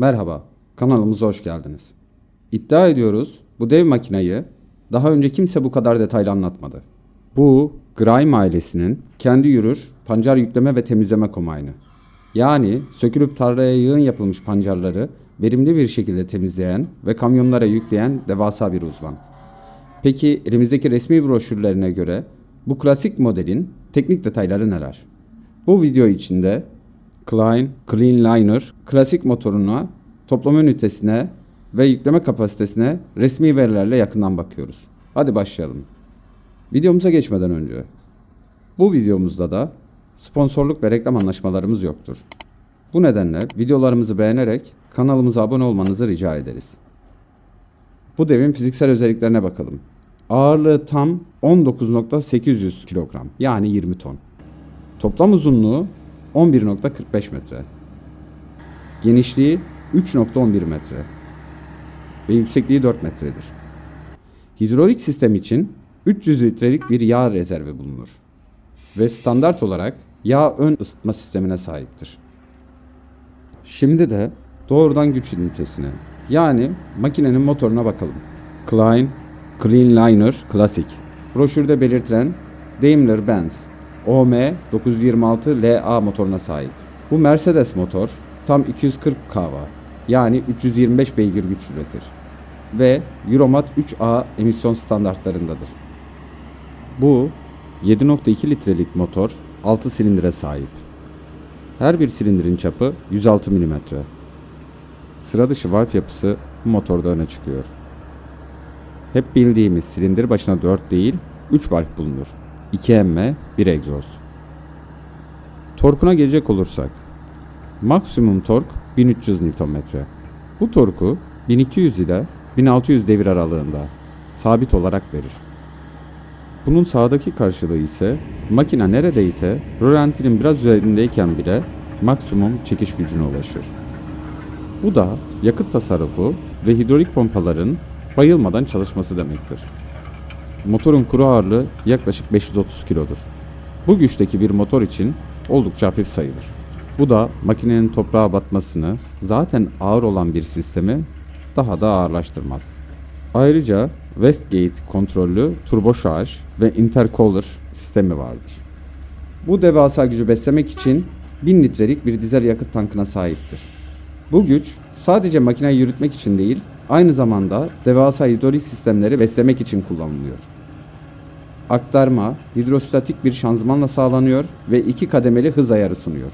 Merhaba, kanalımıza hoş geldiniz. İddia ediyoruz bu dev makinayı daha önce kimse bu kadar detaylı anlatmadı. Bu Grime ailesinin kendi yürür pancar yükleme ve temizleme komayını. Yani sökülüp tarlaya yığın yapılmış pancarları verimli bir şekilde temizleyen ve kamyonlara yükleyen devasa bir uzman. Peki elimizdeki resmi broşürlerine göre bu klasik modelin teknik detayları neler? Bu video içinde Klein Clean Liner klasik motoruna, toplama ünitesine ve yükleme kapasitesine resmi verilerle yakından bakıyoruz. Hadi başlayalım. Videomuza geçmeden önce bu videomuzda da sponsorluk ve reklam anlaşmalarımız yoktur. Bu nedenle videolarımızı beğenerek kanalımıza abone olmanızı rica ederiz. Bu devin fiziksel özelliklerine bakalım. Ağırlığı tam 19.800 kilogram yani 20 ton. Toplam uzunluğu 11.45 metre. Genişliği 3.11 metre. Ve yüksekliği 4 metredir. Hidrolik sistem için 300 litrelik bir yağ rezervi bulunur. Ve standart olarak yağ ön ısıtma sistemine sahiptir. Şimdi de doğrudan güç ünitesine yani makinenin motoruna bakalım. Klein Clean Liner Classic. Broşürde belirtilen Daimler-Benz OM 926 LA motoruna sahip. Bu Mercedes motor tam 240 kW yani 325 beygir güç üretir ve Euromat 3A emisyon standartlarındadır. Bu 7.2 litrelik motor 6 silindire sahip. Her bir silindirin çapı 106 mm. Sıra dışı valf yapısı bu motorda öne çıkıyor. Hep bildiğimiz silindir başına 4 değil 3 valf bulunur. 2 emme, 1 egzoz. Torkuna gelecek olursak. Maksimum tork 1300 Nm. Bu torku 1200 ile 1600 devir aralığında sabit olarak verir. Bunun sağdaki karşılığı ise makine neredeyse rölantinin biraz üzerindeyken bile maksimum çekiş gücüne ulaşır. Bu da yakıt tasarrufu ve hidrolik pompaların bayılmadan çalışması demektir. Motorun kuru ağırlığı yaklaşık 530 kilodur. Bu güçteki bir motor için oldukça hafif sayılır. Bu da makinenin toprağa batmasını zaten ağır olan bir sistemi daha da ağırlaştırmaz. Ayrıca Westgate kontrollü turbo şarj ve intercooler sistemi vardır. Bu devasa gücü beslemek için 1000 litrelik bir dizel yakıt tankına sahiptir. Bu güç sadece makineyi yürütmek için değil, aynı zamanda devasa hidrolik sistemleri beslemek için kullanılıyor. Aktarma, hidrostatik bir şanzımanla sağlanıyor ve iki kademeli hız ayarı sunuyor.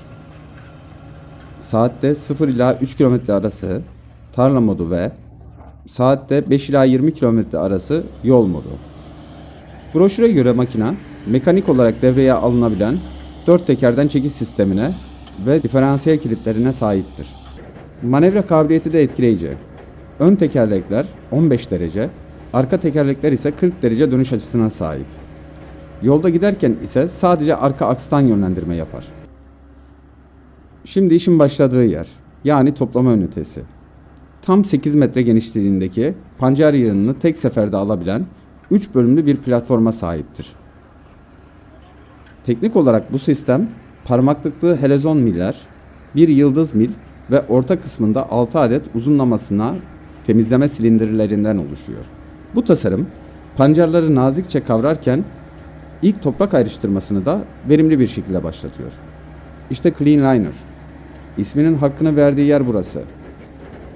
Saatte 0 ila 3 km arası tarla modu ve saatte 5 ila 20 km arası yol modu. Broşüre göre makina mekanik olarak devreye alınabilen 4 tekerden çekiş sistemine ve diferansiyel kilitlerine sahiptir. Manevra kabiliyeti de etkileyici. Ön tekerlekler 15 derece, arka tekerlekler ise 40 derece dönüş açısına sahip. Yolda giderken ise sadece arka akstan yönlendirme yapar. Şimdi işin başladığı yer, yani toplama ünitesi. Tam 8 metre genişliğindeki pancar yığınını tek seferde alabilen 3 bölümlü bir platforma sahiptir. Teknik olarak bu sistem parmaklıklı helezon miller, bir yıldız mil ve orta kısmında 6 adet uzunlamasına temizleme silindirlerinden oluşuyor. Bu tasarım pancarları nazikçe kavrarken ilk toprak ayrıştırmasını da verimli bir şekilde başlatıyor. İşte Clean Liner. İsminin hakkını verdiği yer burası.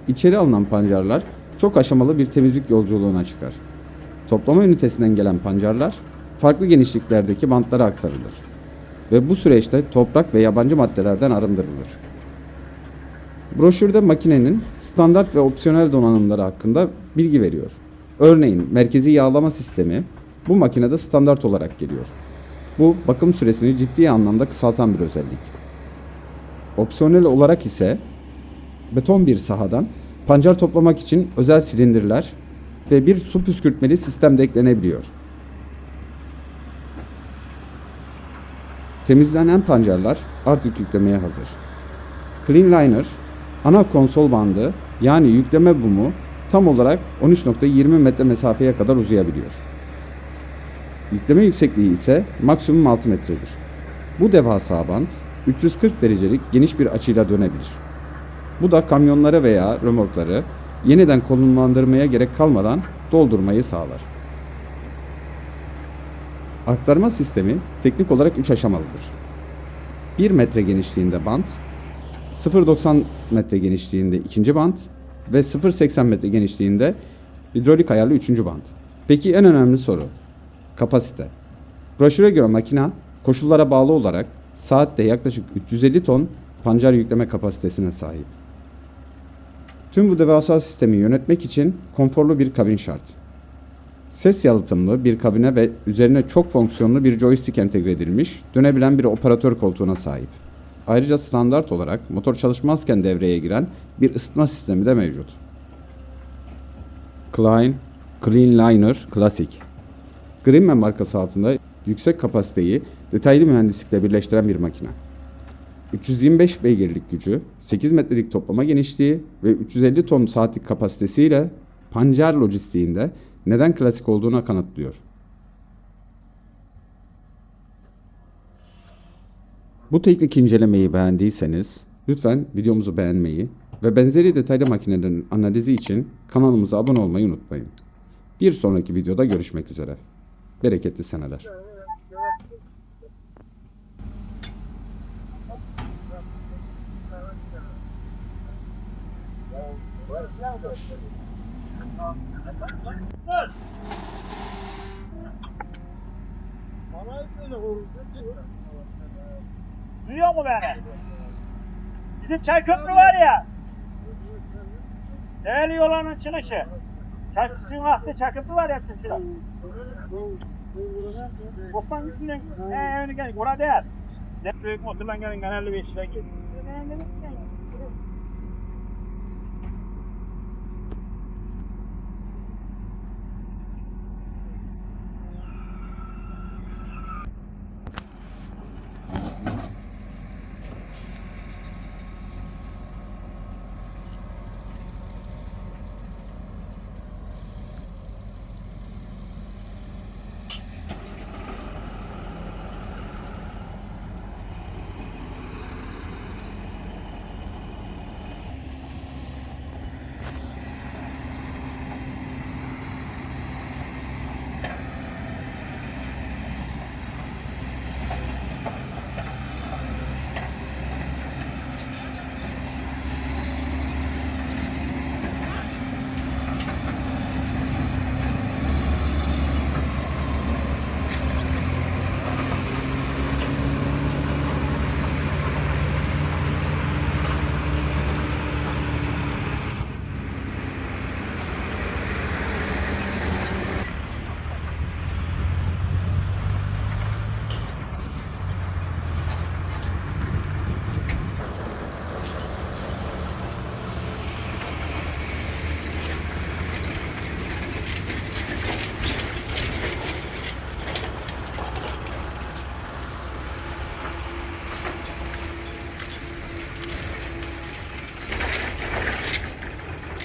İçeri alınan pancarlar çok aşamalı bir temizlik yolculuğuna çıkar. Toplama ünitesinden gelen pancarlar farklı genişliklerdeki bantlara aktarılır ve bu süreçte toprak ve yabancı maddelerden arındırılır. Broşürde makinenin standart ve opsiyonel donanımları hakkında bilgi veriyor. Örneğin merkezi yağlama sistemi bu makinede standart olarak geliyor. Bu bakım süresini ciddi anlamda kısaltan bir özellik. Opsiyonel olarak ise beton bir sahadan pancar toplamak için özel silindirler ve bir su püskürtmeli sistem de eklenebiliyor. Temizlenen pancarlar artık yüklemeye hazır. Clean Liner ana konsol bandı yani yükleme bumu tam olarak 13.20 metre mesafeye kadar uzayabiliyor. Yükleme yüksekliği ise maksimum 6 metredir. Bu devasa bant 340 derecelik geniş bir açıyla dönebilir. Bu da kamyonları veya römorkları yeniden konumlandırmaya gerek kalmadan doldurmayı sağlar. Aktarma sistemi teknik olarak 3 aşamalıdır. 1 metre genişliğinde bant, 0.90 metre genişliğinde ikinci bant ve 0.80 metre genişliğinde hidrolik ayarlı üçüncü bant. Peki en önemli soru, kapasite. Broşüre göre makina koşullara bağlı olarak saatte yaklaşık 350 ton pancar yükleme kapasitesine sahip. Tüm bu devasa sistemi yönetmek için konforlu bir kabin şart. Ses yalıtımlı bir kabine ve üzerine çok fonksiyonlu bir joystick entegre edilmiş, dönebilen bir operatör koltuğuna sahip. Ayrıca standart olarak motor çalışmazken devreye giren bir ısıtma sistemi de mevcut. Klein Clean Liner Classic Greenman markası altında yüksek kapasiteyi detaylı mühendislikle birleştiren bir makine. 325 beygirlik gücü, 8 metrelik toplama genişliği ve 350 ton saatlik kapasitesiyle pancar lojistiğinde neden klasik olduğuna kanıtlıyor. Bu teknik incelemeyi beğendiyseniz lütfen videomuzu beğenmeyi ve benzeri detaylı makinelerin analizi için kanalımıza abone olmayı unutmayın. Bir sonraki videoda görüşmek üzere. Bereketli seneler. Duyuyor mu beni? Bizim çay köprü var ya. Değerli yolanın açılışı. Çay suyun aktı çay köprü var ya şurada. Osman gitsin ee, önü gel. Orada değil. Ne büyük motorla gelin genelde bir işle git.